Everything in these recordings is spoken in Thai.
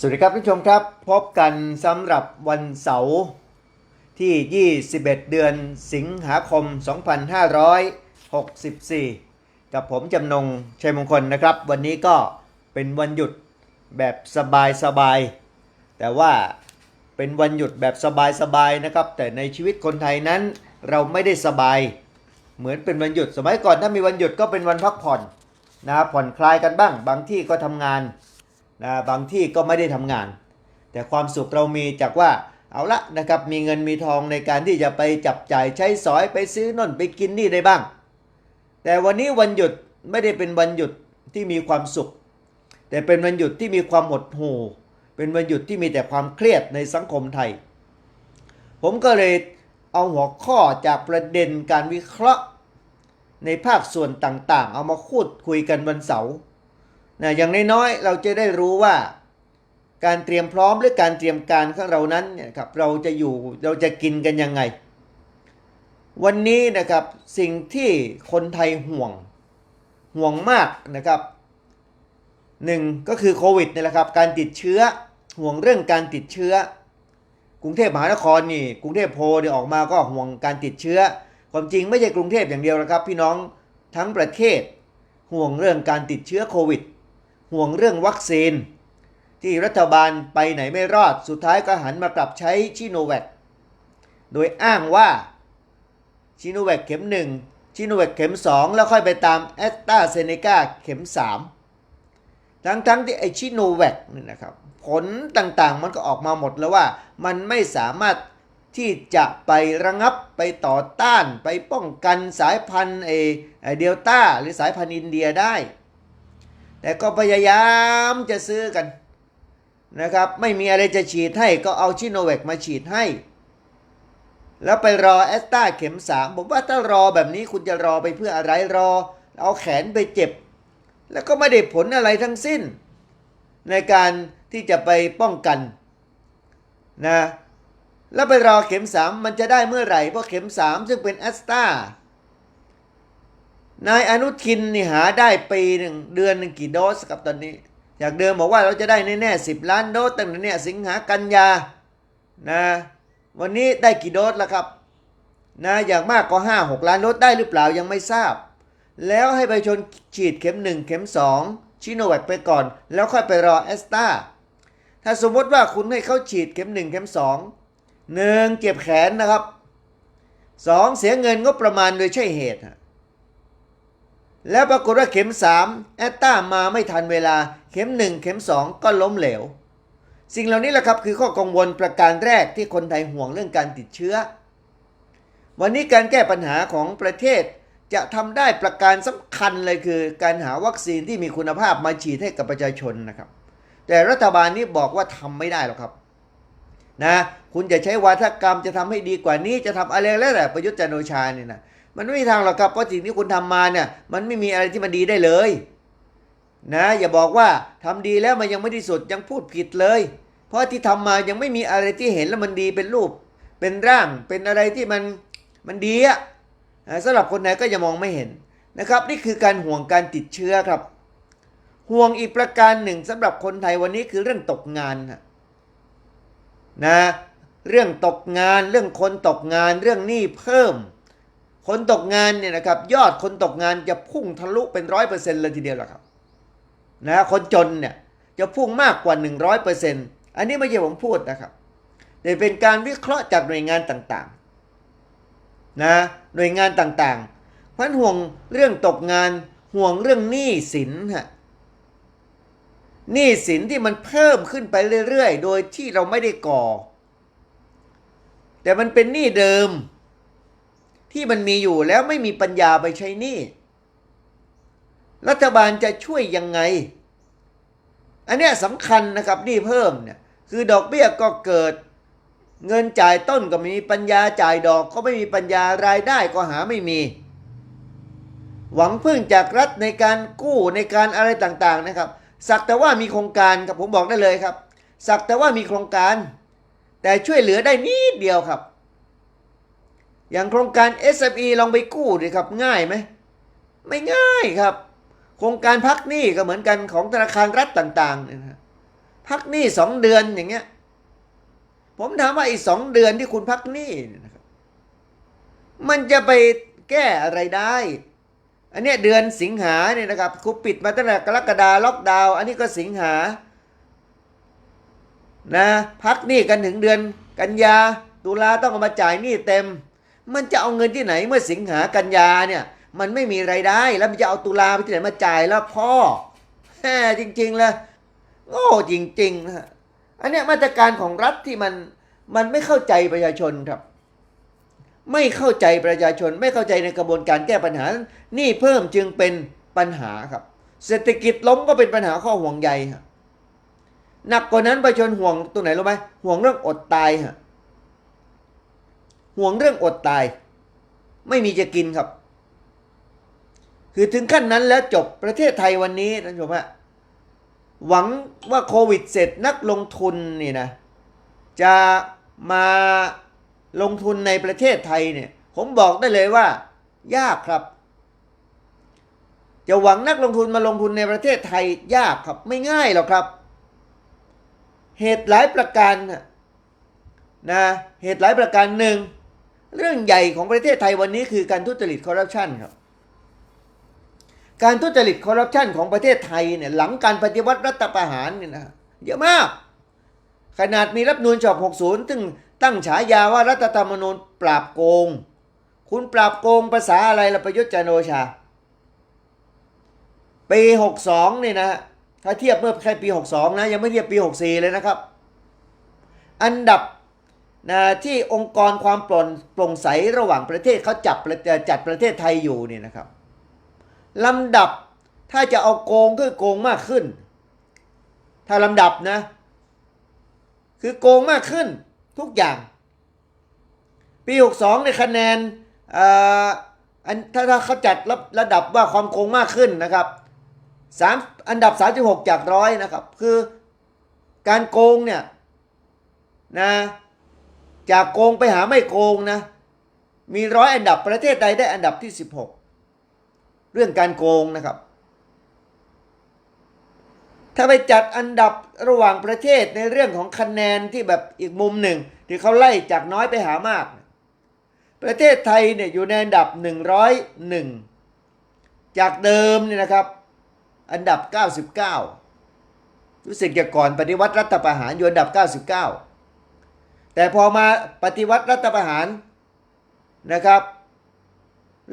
สวัสดีครับท่านผู้ชมครับ พบกันสำหรับวันเสาร์ที่ 21 เดือนสิงหาคม 2564 กับผมจำนงชัยมงคลนะครับ วันนี้ก็เป็นวันหยุดแบบสบายๆ แต่ว่าเป็นวันหยุดแบบสบายๆนะครับ แต่ในชีวิตคนไทยนั้นเราไม่ได้สบาย เหมือนเป็นวันหยุดสมัยก่อนถ้ามีวันหยุดก็เป็นวันพักผ่อนนะผ่อนคลายกันบ้าง บางที่ก็ทำงาน นะบางที่ก็ไม่ได้ทำงาน แต่ความสุขเรามีจากว่าเอาละนะครับมีเงินมีทองในการที่จะไปจับจ่ายใช้สอยไปซื้อน่นไปกินนี่ได้บ้าง แต่วันนี้วันหยุดไม่ได้เป็นวันหยุดที่มีความสุข แต่เป็นวันหยุดที่มีความหดหู่ เป็นวันหยุดที่มีแต่ความเครียดในสังคมไทย ผมก็เลยเอาหัวข้อจากประเด็นการวิเคราะห์ ในภาคส่วนต่างๆ เอามาพูดคุยกันวันเสาร์ นะอย่างน้อยๆเราจะได้รู้ว่า การเตรียมพร้อมหรือการเตรียมการของเรานั้นเนี่ยครับเราจะอยู่เราจะกินกันยังไง วันนี้นะครับสิ่งที่คนไทยห่วงห่วงมากนะครับหนึ่งก็คือโควิดนี่แหละครับการติดเชื้อห่วงเรื่องการติดเชื้อกรุงเทพมหานครนี่กรุงเทพโพเนี่ยออกมาก็ห่วงการติดเชื้อ ความจริงไม่ใช่กรุงเทพอย่างเดียวนะครับ พี่น้องทั้งประเทศห่วงเรื่องการติดเชื้อโควิด ห่วงเรื่องวัคซีน ที่รัฐบาลไปไหนไม่รอดสุดท้ายก็หันมากลับใช้ชิโนแวคโดยอ้างว่าชิโนแวคเข็ม 1 ชิโนแวคเข็ม 2 แล้วค่อยไปตามแอสตราเซเนกาเข็ม 3 ทั้งๆทที่ไอชิโนแวคนี่นะครับผลต่างๆมันก็ออกมาหมดแล้วว่า มันไม่สามารถที่จะไประงับไปต่อต้านไปป้องกันสายพันธุ์เอเดลต้าหรือสายพันธุ์อินเดียได้ แต่ก็พยายามจะซื้อกันนะครับ ไม่มีอะไรจะฉีดให้ก็เอาชิโนแวคมาฉีดให้ แล้วไปรอแอสตาเข็มสามผมว่าถ้ารอแบบนี้คุณจะรอไปเพื่ออะไรรอ เอาแขนไปเจ็บ แล้วก็ไม่ได้ผลอะไรทั้งสิ้น ในการที่จะไปป้องกันนะแล้วไปรอเข็มสามมันจะได้เมื่อไหร่เพราะเข็มสามซึ่งเป็นแอสตา นายอนุทินนี่หาได้ปีหนึ่งเดือนหนึ่งกี่โดสกับตอนนี้ จากเดิมบอกว่าเราจะได้แน่ๆสิบล้านโดสตั้งแต่เนี่ยสิงหากันยานะวันนี้ได้กี่โดสแล้วครับนะอย่างมากก็ห้าหกล้านโดสได้หรือเปล่ายังไม่ทราบ แล้วให้ไปชนฉีดเข็มหนึ่งเข็มสองชิโนแวคไปก่อน แล้วค่อยไปรอแอสตราถ้าสมมติว่าคุณให้เขาฉีดเข็มหนึ่งเข็มสองหนึ่งเจ็บแขนนะครับสองเสียเงินงบประมาณโดยใช่เหตุฮะ แล้วปรากฏว่าเข็ม 3 แอตตามาไม่ทันเวลา เข็ม 1 เข็ม 2 ก็ล้มเหลว สิ่งเหล่านี้แหละครับคือข้อกังวลประการแรกที่คนไทยห่วงเรื่องการติดเชื้อ วันนี้การแก้ปัญหาของประเทศจะทำได้ประการสำคัญเลยคือ การหาวัคซีนที่มีคุณภาพมาฉีดให้กับประชาชนนะครับ แต่รัฐบาลนี้บอกว่าทำไม่ได้หรอกครับนะคุณจะใช้วาทกรรมจะทำให้ดีกว่านี้จะทำอะไรแล้วแต่ประยุทธ์จันโอชาเนี่ยนะ มันไม่มีทางหรอกครับเพราะสิ่งที่คุณทำมาเนี่ยมันไม่มีอะไรที่มันดีได้เลยนะอย่าบอกว่าทำดีแล้วมันยังไม่ที่สุดยังพูดผิดเลย เพราะที่ทำมายังไม่มีอะไรที่เห็นแล้วมันดีเป็นรูป เป็นร่างเป็นอะไรที่มันมันดีอะสำหรับคนไหนก็จะมองไม่เห็นนะครับ นี่คือการห่วงการติดเชื้อครับ ห่วงอีกประการหนึ่งสำหรับคนไทยวันนี้คือเรื่องตกงานนะนะเรื่องตกงาน เรื่องคนตกงานเรื่องหนี้เพิ่ม คนตกงานเนี่ยนะครับยอดคนตกงานจะพุ่งทะลุเป็นร้อยเปอร์เซ็นต์เลยทีเดียวหละครับนะคนจนเนี่ยจะพุ่งมากกว่า 100เปอร์เซ็นต์อันนี้ไม่ใช่ผมพูดนะครับ แต่เป็นการวิเคราะห์จากหน่วยงานต่างๆนะหน่วยงานต่างๆเพราะห่วงเรื่องตกงานห่วงเรื่องหนี้สินฮะหนี้สินที่มันเพิ่มขึ้นไปเรื่อยๆ โดยที่เราไม่ได้ก่อ แต่มันเป็นหนี้เดิม ที่มันมีอยู่แล้วไม่มีปัญญาไปใช้หนี้รัฐบาลจะช่วยยังไง อันนี้สำคัญนะครับหนี้เพิ่มเนี่ยคือดอกเบี้ยก็เกิด เงินจ่ายต้นก็ไม่มีปัญญาจ่ายดอกก็ไม่มีปัญญารายได้ก็หาไม่มี หวังพึ่งจากรัฐในการกู้ในการอะไรต่างๆนะครับ สักแต่ว่ามีโครงการครับผมบอกได้เลยครับ สักแต่ว่ามีโครงการ แต่ช่วยเหลือได้นิดเดียวครับ อย่างโครงการ SME ลองไปกู้ดิครับง่ายไหมไม่ง่ายครับ โครงการพักหนี้ก็เหมือนกันของธนาคารรัฐต่างๆเนี่ยนะพักหนี้สองเดือนอย่างเงี้ย ผมถามว่าไอ้สองเดือนที่คุณพักหนี้เนี่ยนะครับ มันจะไปแก้อะไรได้ อันเนี้ยเดือนสิงหาเนี่ยนะครับคุณปิดมาตั้งแต่กรกฎาล็อกดาวน์อันนี้ก็สิงหานะพักหนี้กันถึงเดือนกันยาตุลาต้องเอามาจ่ายหนี้เต็ม มันจะเอาเงินที่ไหนเมื่อสิงหากันยาเนี่ย มันไม่มีไรายได้ แล้วมันจะเอาตุลาไปที่ไหนมาจ่ายแล้วพ่อแหมจริงๆเลยโง่จริงๆนะอันเนี้ยมาตรการของรัฐที่มันมันไม่เข้าใจประชาชนครับ ไม่เข้าใจประชาชน ไม่เข้าใจในกระบวนการแก้ปัญหา นี่เพิ่มจึงเป็นปัญหาครับ เศรษฐกิจล้มก็เป็นปัญหาข้อห่วงใยครับหนักกว่านั้นประชาชนห่วงตรงไหนรู้ไหมห่วงเรื่องอดตายฮะ ห่วงเรื่องอดตาย ไม่มีจะกินครับ คือถึงขั้นนั้นแล้วจบประเทศไทยวันนี้ท่านผู้ชมฮะหวังว่าโควิดเสร็จนักลงทุนนี่นะ จะมาลงทุนในประเทศไทยเนี่ย ผมบอกได้เลยว่า ยากครับ จะหวังนักลงทุนมาลงทุนในประเทศไทย ยากครับไม่ง่ายหรอกครับ เหตุหลายประการนะเหตุหลายประการหนึ่ง เรื่องใหญ่ของประเทศไทยวันนี้คือการทุจริตคอร์รัปชันครับ การทุจริตคอร์รัปชันของประเทศไทยเนี่ยหลังการปฏิวัติรัฐประหารเนี่ยนะเยอะมาก ขนาดมีรัฐนูญฉบับ60ซึ่งตั้งฉายาว่ารัฐธรรมนูญปราบโกง คุณปราบโกงภาษาอะไรละประยุทธ์จันโอชา ปี 62นี่ยนะถ้าเทียบเมื่อแค่ปี 62 นะ ยังไม่เทียบปี 64 เลยนะครับ อันดับ นะที่องค์กรความโปร่งโปร่งใสระหว่างประเทศเขาจับจัดประเทศไทยอยู่เนี่ยนะครับลำดับถ้าจะเอาโกงก็โกงมากขึ้น ถ้าลำดับนะ คือโกงมากขึ้นทุกอย่าง ปี 62 ในคะแนนอันถ้าถ้าเขาจัดระระดับว่าความโกงมากขึ้นนะครับสามอันดับ 36 จากร้อยนะครับ คือการโกงเนี่ยนะ จากโกงไปหาไม่โกงนะ มีร้อยอันดับประเทศใดได้อันดับที่ 16 เรื่องการโกงนะครับ ถ้าไปจัดอันดับระหว่างประเทศในเรื่องของคะแนนที่แบบอีกมุมหนึ่ง ที่เขาไล่จากน้อยไปหามาก ประเทศไทยเนี่ยอยู่ในอันดับ 101 จากเดิมเนี่ยนะครับ อันดับ 99 รู้สึกจะก่อนปฏิวัติรัฐประหารอยู่อันดับ 99 แต่พอมาปฏิวัติรัฐประหารนะครับ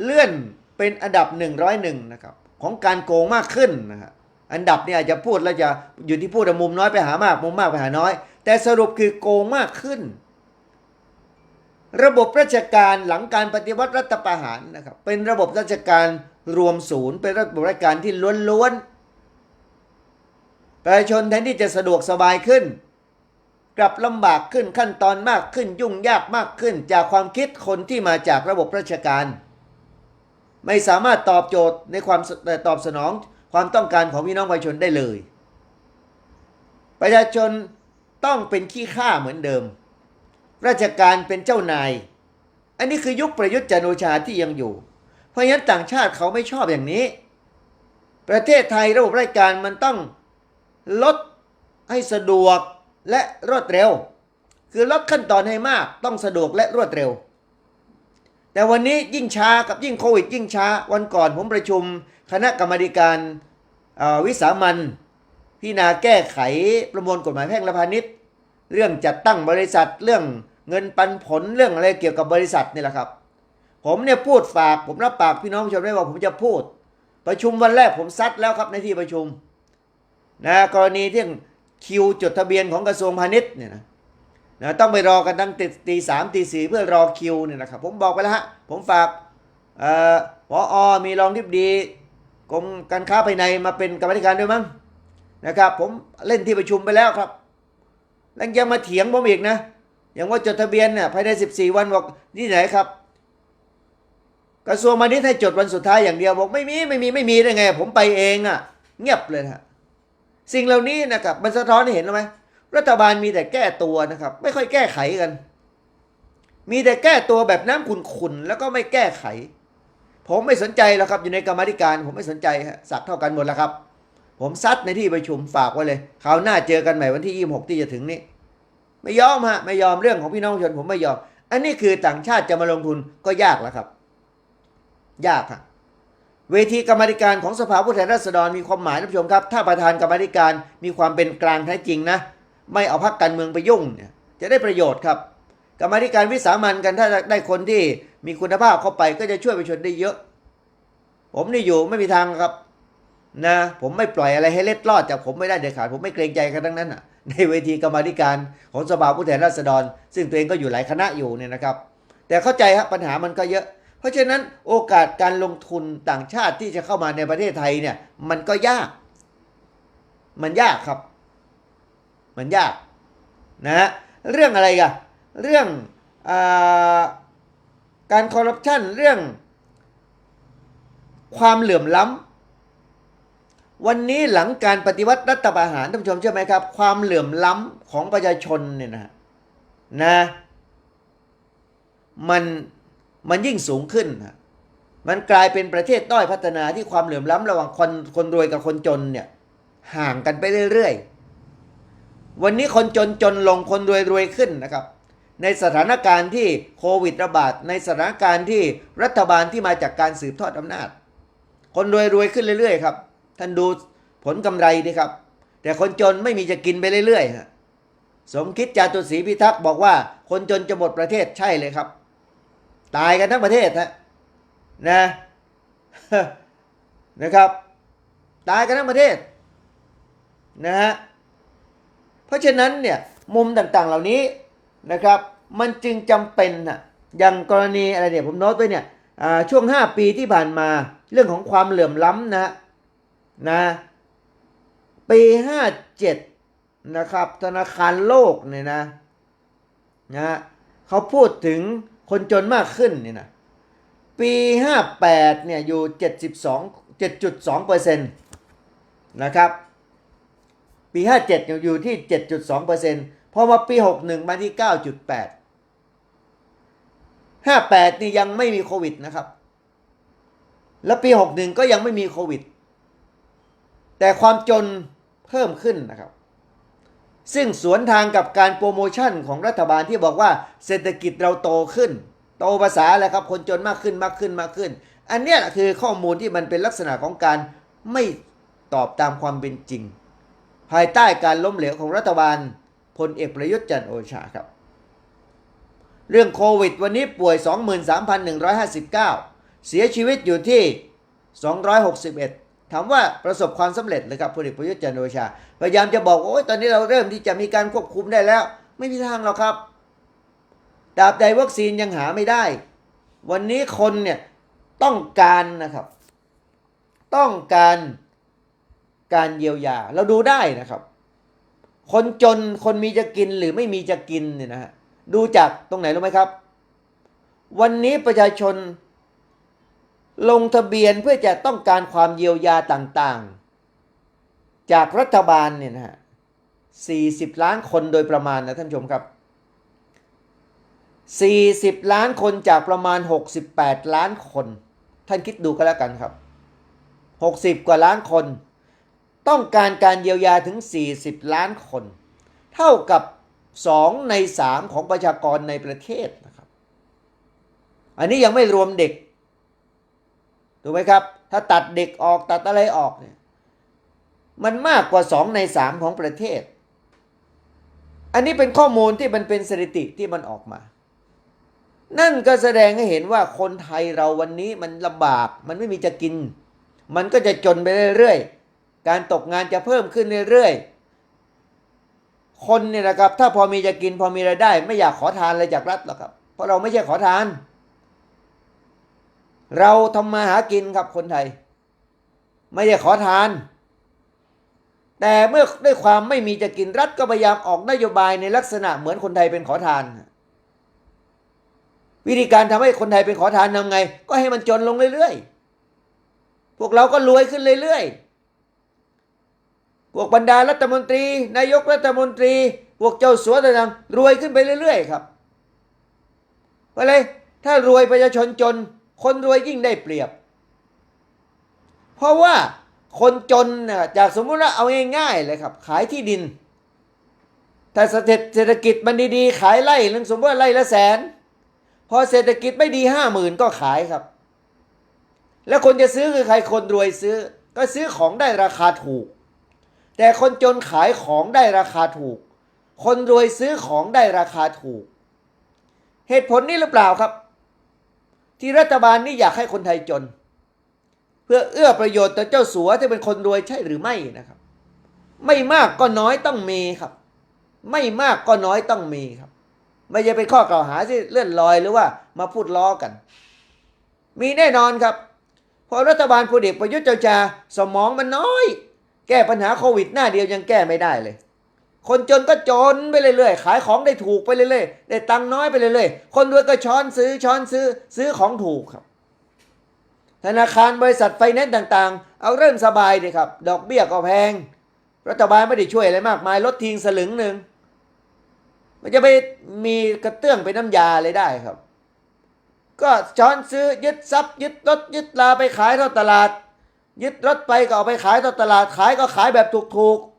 เลื่อนเป็นอันดับ 101นะครับของการโกงมากขึ้นนะครับอันดับเนี่ยอาจจะพูดแล้วจะอยู่ที่พูดมุมน้อยไปหามากมุมมากไปหาน้อย แต่สรุปคือโกงมากขึ้น ระบบราชการหลังการปฏิวัติรัฐประหารนะครับเป็นระบบราชการรวมศูนย์ เป็นระบบราชการที่ล้วนๆประชาชนแทนที่จะสะดวกสบายขึ้น กลับลำบากขึ้นขั้นตอนมากขึ้นยุ่งยากมากขึ้น จากความคิดคนที่มาจากระบบราชการ ไม่สามารถตอบโจทย์ในความตอบสนองความต้องการของพี่น้องประชาชนได้เลย ประชาชนต้องเป็นขี้ข้าเหมือนเดิม ราชการเป็นเจ้านาย อันนี้คือยุคประยุทธ์จันโอชาที่ยังอยู่ เพราะฉะนั้นต่างชาติเขาไม่ชอบอย่างนี้ ประเทศไทยระบบราชการมันต้องลดให้สะดวก และรวดเร็ว คือลดขั้นตอนให้มากต้องสะดวกและรวดเร็ว แต่วันนี้ยิ่งช้ากับยิ่งโควิด ยิ่งช้า วันก่อนผมประชุมคณะกรรมการวิสามันพิจารณาแก้ไขประมวลกฎหมายแพ่งและพาณิชย์ เรื่องจัดตั้งบริษัทเรื่องเงินปันผลเรื่องอะไรเกี่ยวกับบริษัทนี่แหละครับ ผมเนี่ยพูดฝากผมรับปากพี่น้องชาชนได้ว่าผมจะพูด ประชุมวันแรกผมซัดแล้วครับในที่ประชุมนะกรณีที่ คิวจดทะเบียนของกระทรวงพาณิชย์เนี่ยนะนะต้องไปรอกันตั้งตีสามตีสี่เพื่อรอคิวเนี่ยนะครับผมบอกไปแล้วฮะผมฝากเอ่อพออมีรองทิบดีกรมการค้าภายในมาเป็นกรรมธิการด้วยมั้งนะครับ ผมเล่นที่ประชุมไปแล้วครับแล้วยังมาเถียงผมอีกนะอย่างว่าจดทะเบียนเนี่ยภายใน 14 วันบอกที่ไหนครับ กระทรวงมาณิชย์ให้จดวันสุดท้ายอย่างเดียวบอกไม่มีไม่มีไม่มีได้ไง ผมไปเองอะ่ะ เงียบเลยฮะ สิ่งเหล่านี้นะครับมันสะท้อนให้เห็นไหมรัฐบาลมีแต่แก้ตัวนะครับ ไม่ค่อยแก้ไขกัน มีแต่แก้ตัวแบบน้ำขุนๆแล้วก็ไม่แก้ไข ผมไม่สนใจแล้วครับอยู่ในกรรมธิการ ผมไม่สนใจสักเท่ากันหมดแล้วครับ ผมซัดในที่ประชุมฝากไว้เลยคราวหน้าเจอกันใหม่วันที่ยี่หกที่จะถึงนี้ ไม่ยอมฮะไม่ยอมเรื่องของพี่น้องชาชนผมไม่ยอม อันนี้คือต่างชาติจะมาลงทุนก็ยากแล้วครับ ยากครับ เวทีกรรมธิการของสภาผู้แทนราษฎรมีความหมายท่านผู้ชมครับ ถ้าประธานกรรมธิการมีความเป็นกลางแท้จริงนะ ไม่เอาพักการเมืองไปยุ่งเนี่ยจะได้ประโยชน์ครับ กรรมธิการวิสามันกันถ้าได้คนที่มีคุณภาพเข้าไปก็จะช่วยประชาชนได้เยอะ ผมนี่อยู่ไม่มีทางครับนะผมไม่ปล่อยอะไรให้เล็ดลอดจากผมไม่ได้เด็ดขาดผมไม่เกรงใจกันทั้งนั้นอะในเวทีกรรมธิการของสภาผู้แทนราษฎร ซึ่งตัวเองก็อยู่หลายคณะอยู่เนี่ยนะครับ แต่เข้าใจครับปัญหามันก็เยอะ เพราะฉะนั้นโอกาสการลงทุนต่างชาติที่จะเข้ามาในประเทศไทยเนี่ย มันก็ยาก มันยากครับ มันยากนะฮะเรื่องอะไรกันเรื่องอการคอร์รัปชันเรื่อง ความเหลื่อมล้ำวันนี้หลังการปฏิวัติรัฐประหารท่านผู้ชมเชื่อไหมครับ ความเหลื่อมล้ำของประชาชนเนี่ยนะนะมัน มันยิ่งสูงขึ้น มันกลายเป็นประเทศด้อยพัฒนาที่ความเหลื่อมล้ำระหว่างคนคนรวยกับคนจนเนี่ยห่างกันไปเรื่อยๆ วันนี้คนจนจนลงคนรวยรวยขึ้นนะครับ ในสถานการณ์ที่โควิดระบาด ในสถานการณ์ที่รัฐบาลที่มาจากการสืบทอดอำนาจ คนรวยรวยขึ้นเรื่อยๆครับ ท่านดูผลกำไรดีครับ แต่คนจนไม่มีจะกินไปเรื่อยๆ สมคิดจาตุศรีพิทักษ์บอกว่าคนจนจะหมดประเทศใช่เลยครับ ตายกันทั้งประเทศฮะนะนะครับ ตายกันทั้งประเทศนะฮะเพราะฉะนั้นเนี่ยมุมต่างๆเหล่านี้นะครับ มันจึงจำเป็นนะอย่างกรณีอะไรเนี่ยผมโน้ตไว้เนี่ยอ่าช่วง 5 ปีที่ผ่านมาเรื่องของความเหลื่อมล้ำนะนะปี 57 นะครับ ธนาคารโลกเนี่ยนะนะเขาพูดถึง คนจนมากขึ้นนี่นะปี 58เนี่ยอยู่ 72 7.2เปอร์เซ็นต์นะครับ ปี 57อยู่อยู่ที่ 7.2เปอร์เซ็นต์พอมาปี 61 มาที่ 9.8 58 นี่ยังไม่มีโควิดนะครับ แล้วปี 61 ก็ยังไม่มีโควิด แต่ความจนเพิ่มขึ้นนะครับ ซึ่งสวนทางกับการโปรโมชั่นของรัฐบาลที่บอกว่าเศรษฐกิจเราโตขึ้น โตภาษาอะไรครับคนจนมากขึ้นมากขึ้นมากขึ้น อันนี้คือข้อมูลที่มันเป็นลักษณะของการไม่ตอบตามความเป็นจริง ภายใต้การล้มเหลวของรัฐบาลพลเอกประยุทธ์จันโอชาครับ เรื่องโควิดวันนี้ป่วย 23,159 เสียชีวิตอยู่ที่ 261 ถามว่าประสบความสำเร็จเลยครับพลเอกประยุทธ์จันทร์โอชา พยายามจะบอกว่าโอ้ยตอนนี้เราเริ่มที่จะมีการควบคุมได้แล้ว ไม่มีทางหรอกครับตราบใดวัคซีนยังหาไม่ได้ วันนี้คนเนี่ยต้องการนะครับ ต้องการการเยียวยา เราดูได้นะครับ คนจนคนมีจะกินหรือไม่มีจะกินเนี่ยนะฮะดูจากตรงไหนรู้ไหมครับ วันนี้ประชาชน ลงทะเบียนเพื่อจะต้องการความเยียวยาต่างๆ จากรัฐบาลเนี่ยนะฮะ40 ล้านคนโดยประมาณนะท่านผู้ชมครับ 40 ล้านคนจากประมาณ 68 ล้านคน ท่านคิดดูก็แล้วกันครับ 60 กว่าล้านคน ต้องการการเยียวยาถึง 40 ล้านคน เท่ากับ 2 ใน 3 ของประชากรในประเทศนะครับ อันนี้ยังไม่รวมเด็ก ถูกไหมครับ ถ้าตัดเด็กออกตัดอะไรออกเนี่ยมันมากกว่า 2 ใน 3 ของประเทศ อันนี้เป็นข้อมูลที่มันเป็นสถิติที่มันออกมา นั่นก็แสดงให้เห็นว่าคนไทยเราวันนี้มันลำบาก มันไม่มีจะกิน มันก็จะจนไปเรื่อยๆ การตกงานจะเพิ่มขึ้นเรื่อยๆ คนเนี่ยนะครับ ถ้าพอมีจะกินพอมีรายได้ ไม่อยากขอทานอะไรจากรัฐหรอกครับ เพราะเราไม่ใช่ขอทาน เราทำมาหากินครับคนไทย ไม่ใช่ขอทาน แต่เมื่อด้วยความไม่มีจะกินรัฐก็พยายามออกนโยบายในลักษณะเหมือนคนไทยเป็นขอทาน วิธีการทำให้คนไทยเป็นขอทานทำไง ก็ให้มันจนลงเรื่อยๆ พวกเราก็รวยขึ้นเรื่อยๆ พวกบรรดารัฐมนตรี นายกรัฐมนตรี พวกเจ้าสัวต่างๆรวยขึ้นไปเรื่อยๆ ครับเพราะอะไรถ้ารวยประชาชนจน คนรวยยิ่งได้เปรียบ เพราะว่าคนจนเนี่ยจากสมมุติว่าเอาง่ายๆเลยครับ ขายที่ดินถ้าเศรษฐกิจมันดีๆ ขายไร่หนึงสมมติว่าไร่ละแสน พอเศรษฐกิจไม่ดีห้าหมื่นก็ขายครับ แล้วคนจะซื้อคือใครคนรวยซื้อ ก็ซื้อของได้ราคาถูก แต่คนจนขายของได้ราคาถูก คนรวยซื้อของได้ราคาถูก เหตุผลนี้หรือเปล่าครับ ที่รัฐบาลนี่อยากให้คนไทยจน เพื่อเอื้อประโยชน์ต่อเจ้าสัวที่เป็นคนรวยใช่หรือไม่นะครับ ไม่มากก็น้อยต้องมีครับ ไม่มากก็น้อยต้องมีครับ ไม่ใช่เป็นข้อกล่าวหาที่เลื่อนลอยหรือว่ามาพูดล้อกัน มีแน่นอนครับเพอรัฐบาลพลเอกประยุทธ์เจ้าชาสมองมันน้อย แก้ปัญหาโควิดหน้าเดียวยังแก้ไม่ได้เลย คนจนก็จนไปเรื่อยๆ ขายของได้ถูกไปเรื่อยๆ ได้ตังน้อยไปเรื่อยๆ คนรวยก็ช้อนซื้อช้อนซื้อซื้อของถูกครับ ธนาคารบริษัทไฟแนนซ์ต่างๆ เอาเริ่มสบายดีครับ ดอกเบี้ยก็แพง รัฐบาลไม่ได้ช่วยอะไรมากมายลดทิ้งสลึงหนึ่งมันจะไปมีกระเตื้องเป็นน้ำยาเลยได้ครับ ก็ช้อนซื้อยึดทรัพย์ยึดรถยึดลาไปขายท่อตลาด ยึดรถไปก็เอาไปขายท่อตลาดขายก็ขายแบบถูกๆ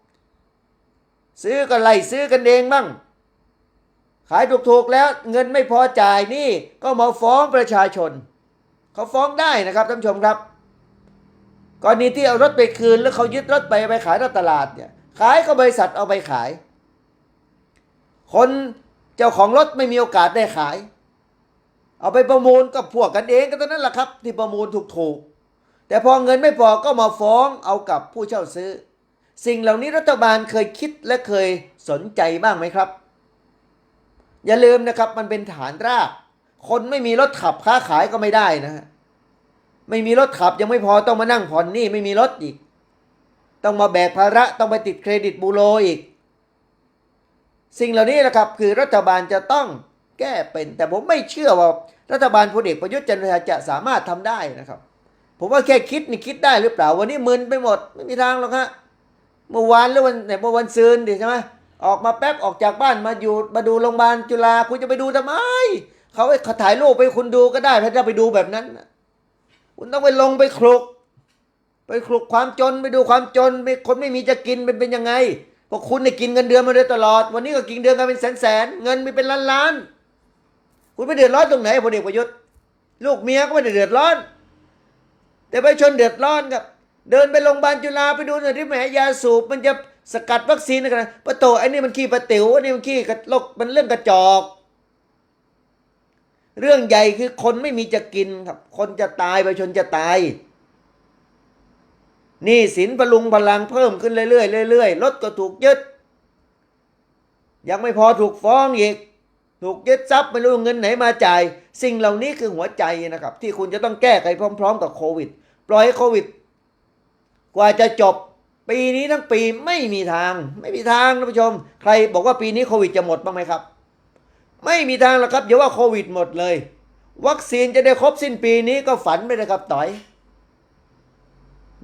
ซื้อก็ไล่ซื้อกันเองบ้างขายถูกๆแล้วเงินไม่พอจ่ายนี่ก็มาฟ้องประชาชน เขาฟ้องได้นะครับท่านผู้ชมครับกรณีที่เอารถไปคืนแล้วเขายึดรถไปไปขายตลาดเนี่ยขายก็บริษัทเอาไปขาย คนเจ้าของรถไม่มีโอกาสได้ขาย เอาไปประมูลก็พวกกันเองก็เท่านั้นแหละครับ ที่ประมูลถูกๆแต่พอเงินไม่พอก็มาฟ้องเอากับผู้เช่าซื้อ สิ่งเหล่านี้รัฐบาลเคยคิดและเคยสนใจบ้างไหมครับ อย่าลืมนะครับมันเป็นฐานราก คนไม่มีรถขับค้าขายก็ไม่ได้นะฮะไม่มีรถขับยังไม่พอต้องมานั่งผ่อนหนี่ไม่มีรถอีก ต้องมาแบกภาระต้องไปติดเครดิตบูโรอีก สิ่งเหล่านี้นะครับคือรัฐบาลจะต้องแก้เป็น แต่ผมไม่เชื่อว่ารัฐบาลพลเอกประยุทธ์จันทร์โอชาจะสามารถทำได้นะครับ ผมว่าแค่คิดนี่คิดได้หรือเปล่าวันนี้มึนไปหมดไม่มีทางหรอกฮะ เมื่อวานหรือวันไหนเมื่อวันซืนดิใช่ไหมออกมาแป๊บออกจากบ้านมาอยู่มาดูโรงพยาบาลจุฬาคุณจะไปดูทำไมเขาให้เขาถ่ายรูปไปคุณดูก็ได้ถ้าจะไปดูแบบนั้นคุณต้องไปลงไปคลุก ไปคลุกความจนไปดูความจนไม่คนไม่มีจะกินเป็นเป็นยังไงพวกคุณเนี่ยกินเงินเดือนมาโดยตลอด วันนี้ก็กินเดือนกันเป็นแสนแสนเงินมีเป็นล้านล้านคุณไม่เดือดร้อนตรงไหนพลเอกประยุทธ์ลูกเมียก็ไม่ได้เดือดร้อน แต่ประชาชนเดือดร้อนครับ เดินไปโรงพยาบาลจุฬาไปดูหน่อยที่แหมยาสูบมันจะสกัดวัคซีนอะไรปะโตไอ้นี่มันขี้ปะติ๋วไอ้นี่มันขี้กระโลกมันเรื่องกระจอก เรื่องใหญ่คือคนไม่มีจะกินครับ คนจะตายประชาชนจะตายนี่สินพลุงพลังเพิ่มขึ้นเรื่อยๆเรื่อยๆรถก็ถูกยึด ยังไม่พอถูกฟ้องอีก ถูกยึดทรัพย์ไม่รู้เงินไหนมาจ่าย สิ่งเหล่านี้คือหัวใจนะครับ ที่คุณจะต้องแก้ไขพร้อม ๆ กับโควิด ปล่อยให้โควิด กว่าจะจบปีนี้ทั้งปีไม่มีทาง ไม่มีทางท่านผู้ชม ใครบอกว่าปีนี้โควิดจะหมดบ้างไหมครับ ไม่มีทางแล้วครับอย่าว่าโควิดหมดเลย วัคซีนจะได้ครบสิ้นปีนี้ก็ฝันไปนะครับต่อย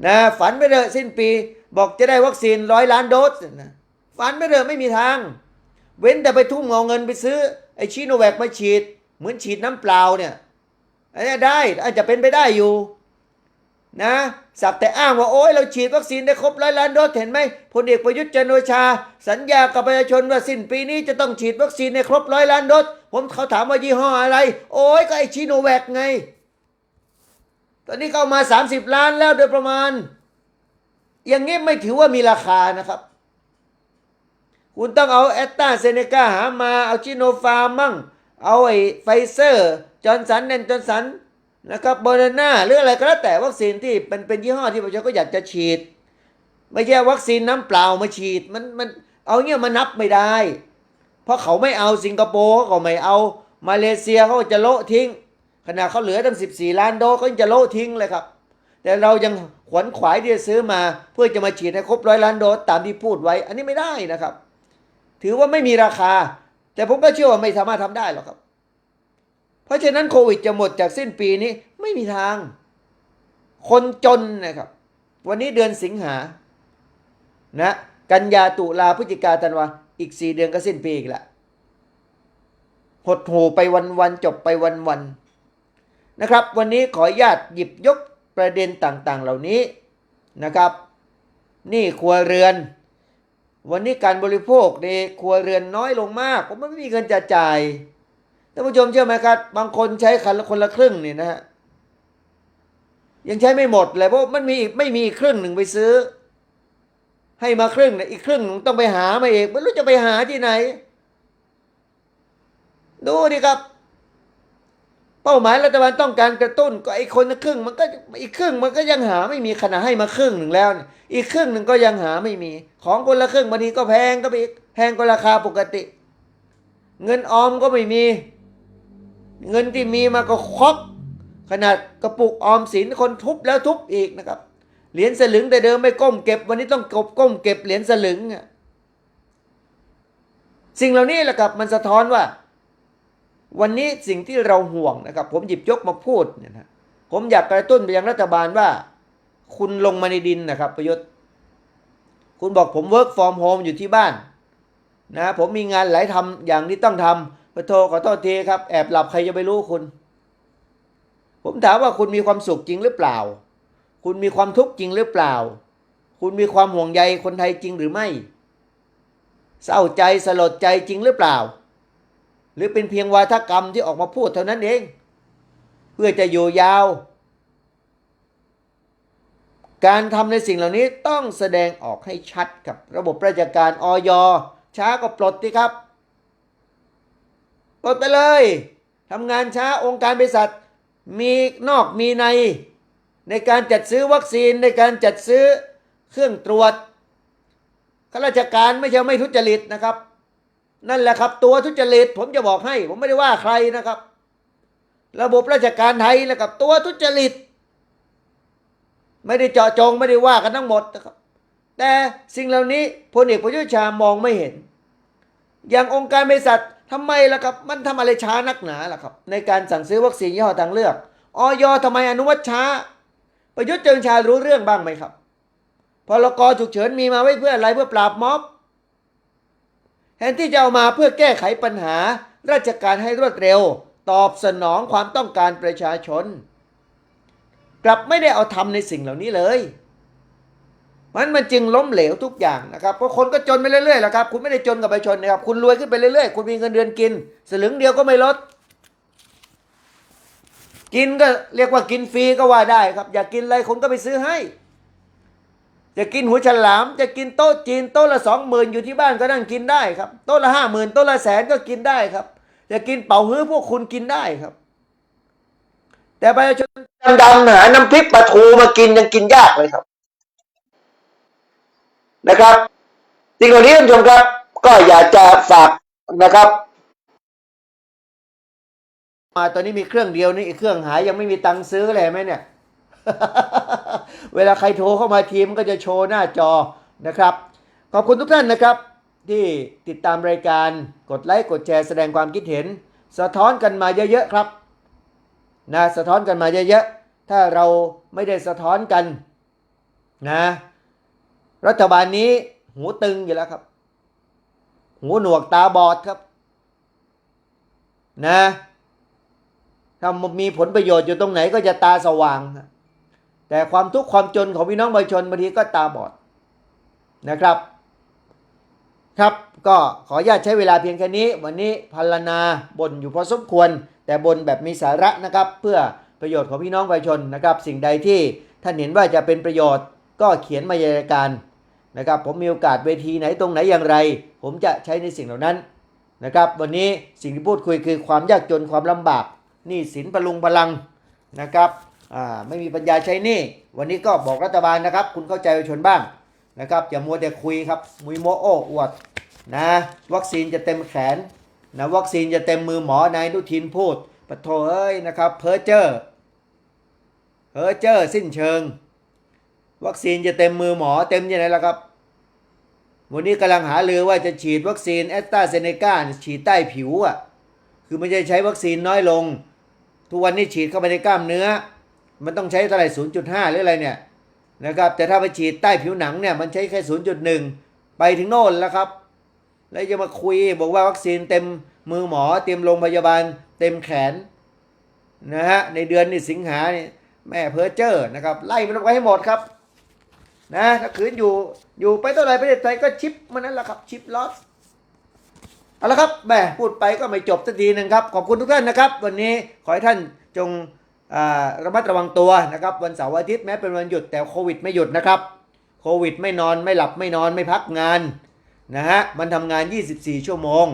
นะฝันไปเลยสิ้นปี บอกจะได้วัคซีนร้อยล้านโดสนะฝันไปเลยไม่มีทาง เว้นแต่ไปทุ่มเอาเงินไปซื้อไอชีโนแวคมาฉีด เหมือนฉีดน้ำเปล่าเนี่ยอันนี้ได้อาจจะเป็นไปได้อยู่ นะสักแต่อ้างว่าโอ้ยเราฉีดวัคซีนได้ครบร้อยล้านโดสเห็นไหมพลเอกประยุทธ์จันโอชา สัญญากับประชาชนว่าสิ้นปีนี้จะต้องฉีดวัคซีนในครบร้อยล้านโดสผมเขาถามว่ายี่ห้ออะไร โอ้ยก็ไอชีโนแวคไง ตอนนี้เข้ามา 30 ล้านแล้วโดยประมาณ อย่างนี้ไม่ถือว่ามีราคานะครับ คุณต้องเอาแอตตาเซเนกาหามาเอาชิโนฟาร์มมั่ง เอาไอไฟเซอร์จอร์นสันแอนจอร์นสัน นะครับโบนาน่าหรืออะไรก็แล้วแต่วัคซีนที่เป็นเป็นยี่ห้อที่ประชาชนก็อยากจะฉีด ไม่ใช่วัคซีนน้ำเปล่ามาฉีดมันมันเอาเงี้ยมานับไม่ได้ เพราะเขาไม่เอาสิงคโปร์เขาก็ไม่เอามาเลเซียเขาจะโละทิ้งขนาดเขาเหลือตั้ง 14 ล้านโดสเขาจะโละทิ้งเลยครับ แต่เรายังขวนขวายที่จะซื้อมาเพื่อจะมาฉีดให้ครบร้อยล้านโดสตามที่พูดไว้ อันนี้ไม่ได้นะครับ ถือว่าไม่มีราคา แต่ผมก็เชื่อว่าไม่สามารถทำได้หรอกครับ เพราะฉะนั้นโควิดจะหมดจากสิ้นปีนี้ไม่มีทาง คนจนนะครับ วันนี้เดือนสิงหานะกันยาตุลาพฤศจิกาธันวาอีกสี่เดือนก็สิ้นปีอีกละหดหูไปวันวันๆจบไปวันวันๆนะครับ วันนี้ขออนุญาตหยิบยกประเด็นต่างๆ เหล่านี้นะครับ นี่ครัวเรือน วันนี้การบริโภคในครัวเรือนน้อยลงมากเพราะมันไม่มีเงินจะจ่ายานผู้ชมเชื่อไหมครับ บางคนใช้คันละคนละครึ่งนี่นะฮะยังใช้ไม่หมดเลยเพราะมันมีอีกไม่มีอีกครึ่งหนึ่งไปซื้อ ให้มาครึ่งนี่ยอีกครึ่งหนึ่งต้องไปหามาเองไม่รู้จะไปหาที่ไหน ดูดิครับ เป้าหมายรัฐบาลต้องการกระตุ้น ก็ไอ้คนละครึ่ง มันก็อีกครึ่งมันก็ยังหาไม่มีขนาดให้มาครึ่งหนึ่งแล้ว อีกครึ่งหนึ่งก็ยังหาไม่มี ของคนละครึ่งบางทีก็แพงก็ไปอีกแพงกว่าราคาปกติ เงินออมก็ไม่มี เงินที่มีมาก็ควักขนาดกระปุกออมสินคนทุบแล้วทุบอีกนะครับ เหรียญสลึงแต่เดิมไม่ก้มเก็บ วันนี้ต้องกบก้มเก็บเหรียญสลึงสิ่งเหล่านี้แหละครับมันสะท้อนว่า วันนี้สิ่งที่เราห่วงนะครับ ผมหยิบยกมาพูดเนี่ยนะผมอยากกระตุ้นไปยังรัฐบาลว่า คุณลงมาในดินนะครับประยุทธ์คุณบอกผม work from home อยู่ที่บ้านนะผมมีงานหลายทำอย่างที่ต้องทำ พอโทรขอโทษทีครับ แอบหลับใครจะไปรู้คุณ ผมถามว่าคุณมีความสุขจริงหรือเปล่า คุณมีความทุกข์จริงหรือเปล่า คุณมีความห่วงใยคนไทยจริงหรือไม่ เศร้าใจสลดใจจริงหรือเปล่า หรือเป็นเพียงวาทกรรมที่ออกมาพูดเท่านั้นเอง เพื่อจะอยู่ยาว การทำในสิ่งเหล่านี้ต้องแสดงออกให้ชัดกับระบบราชการออยช้าก็ปลดสิครับ ปลดไปเลย ทำงานช้าองค์การบริษัท มีนอกมีใน ในการจัดซื้อวัคซีนในการจัดซื้อเครื่องตรวจข้าราชการไม่ใช่ไม่ทุจริตนะครับ นั่นแหละครับตัวทุจริตผมจะบอกให้ ผมไม่ได้ว่าใครนะครับ ระบบราชการไทยนะครับตัวทุจริต ไม่ได้เจาะจงไม่ได้ว่ากันทั้งหมดนะครับ แต่สิ่งเหล่านี้พลเอกประยุทธ์ชามองไม่เห็น อย่างองค์การบริษัท ทำไมล่ะครับ มันทำอะไรช้านักหนาล่ะครับ ในการสั่งซื้อวัคซีนยี่ห้อทางเลือกออยทำไมอนุมัติช้า ประยุทธ์เจิงชารู้เรื่องบ้างไหมครับพรกฉุกเฉินมีมาไว้เพื่ออะไรเพื่อปราบม็อบแทนที่จะเอามาเพื่อแก้ไขปัญหาราชการให้รวดเร็ว ตอบสนองความต้องการประชาชน กลับไม่ได้เอาทำในสิ่งเหล่านี้เลย มันมันจึงล้มเหลวทุกอย่างนะครับเพราะคนก็จนไปเรื่อยๆแหละครับ คุณไม่ได้จนกับประชาชนนะครับคุณรวยขึ้นไปเรื่อยๆ คุณมีเงินเดือนกิน สลึงเดียวก็ไม่ลด กินก็เรียกว่ากินฟรีก็ว่าได้ครับ อยากกินอะไรคนก็ไปซื้อให้ จะกินหัวฉลาม จะกินโต๊ะจีนโต๊ะละสองหมื่นอยู่ที่บ้านก็นั่งกินได้ครับโต๊ะละห้าหมื่นโต๊ะละแสนก็กินได้ครับจะกินเป่าฮื้อพวกคุณกินได้ครับ แต่ประชาชนดังๆหาน้ำพริกปลาทูมากินยังกินยากเลยครับ นะครับสิ่งเหล่านี้ท่านผู้ชมครับ ก็อยากจะฝากนะครับ มาตอนนี้มีเครื่องเดียวนี่อีกเครื่องหายยังไม่มีตังค์ซื้อเลยไหมเนี่ย เวลาใครโทรเข้ามาทีมก็จะโชว์หน้าจอนะครับ ขอบคุณทุกท่านนะครับ ที่ติดตามรายการกดไลค์กดแชร์แสดงความคิดเห็น สะท้อนกันมาเยอะๆครับนะสะท้อนกันมาเยอะๆถ้าเราไม่ได้สะท้อนกันนะ รัฐบาลนี้หูตึงอยู่แล้วครับ หูหนวกตาบอดครับ นะถ้ามีผลประโยชน์อยู่ตรงไหนก็จะตาสว่าง แต่ความทุกข์ความจนของพี่น้องประชาชนบางทีก็ตาบอดนะครับ ครับก็ขออนุญาตใช้เวลาเพียงแค่นี้ วันนี้พัลนาบ่นอยู่พอสมควร แต่บ่นแบบมีสาระนะครับ เพื่อประโยชน์ของพี่น้องประชาชนนะครับ สิ่งใดที่ท่านเห็นว่าจะเป็นประโยชน์ก็เขียนมาในรายการ นะครับผมมีโอกาสเวทีไหนตรงไหนอย่างไร ผมจะใช้ในสิ่งเหล่านั้นนะครับวันนี้สิ่งที่พูดคุยคือความยากจนความลำบากหนี้สินพลุงพลังนะครับไม่มีปัญญาใช้หนี้วันนี้ก็บอกรัฐบาลนะครับ คุณเข้าใจประชาชนบ้างนะครับอย่ามัวแต่คุยครับมุยโมโอ้อวดนะวัคซีนจะเต็มแขนนะวัคซีนจะเต็มมือหมอนายนุทินพูดปะโถเอ้ยนะครับเพ้อเจ้อเพ้อเจ้อสิ้นเชิง วัคซีนจะเต็มมือหมอเต็มยังไงล่ะครับ วันนี้กำลังหาเรือว่าจะฉีดวัคซีนแอสตราเซเนกาฉีดใต้ผิวอะ คือไม่ใช่ใช้วัคซีนน้อยลง ทุกวันนี้ฉีดเข้าไปในกล้ามเนื้อ มันต้องใช้เท่าไหร่0.5 หรืออะไรเนี่ยนะครับ แต่ถ้าไปฉีดใต้ผิวหนังเนี่ยมันใช้แค่ 0.1 ไปถึงโน่นแล้วครับ แล้วจะมาคุยบอกว่าวัคซีนเต็มมือหมอเต็มโรงพยาบาล เต็มแขนนะฮะในเดือนนี้สิงหาเนี่ยแม่เพอเจอร์นะครับไล่มันออกไปให้หมดครับ นะถ้าขืนอยู่อยู่ไปเท่าไหร่ประเทศไทยก็ชิปมันนั่นแหละครับชิปลอสเอาละครับแหมพูดไปก็ไม่จบสักทีหนึ่งครับ ขอบคุณทุกท่านนะครับ วันนี้ขอให้ท่านจงระมัดระวังตัวนะครับ วันเสาร์อาทิตย์แม้เป็นวันหยุดแต่โควิดไม่หยุดนะครับโควิดไม่นอนไม่หลับไม่นอนไม่พักงานนะฮะมันทำงาน 24 ชั่วโมง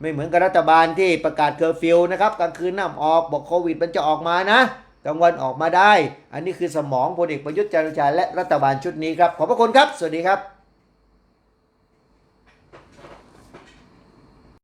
ไม่เหมือนกับรัฐบาลที่ประกาศเคอร์ฟิวนะครับกลางคืนน้ำออกบอกโควิดมันจะออกมานะ กลางวันออกมาได้ อันนี้คือสมองพลเอกประยุทธ์จันทร์โอชาและรัฐบาลชุดนี้ครับ ขอบพระคุณครับ สวัสดีครับ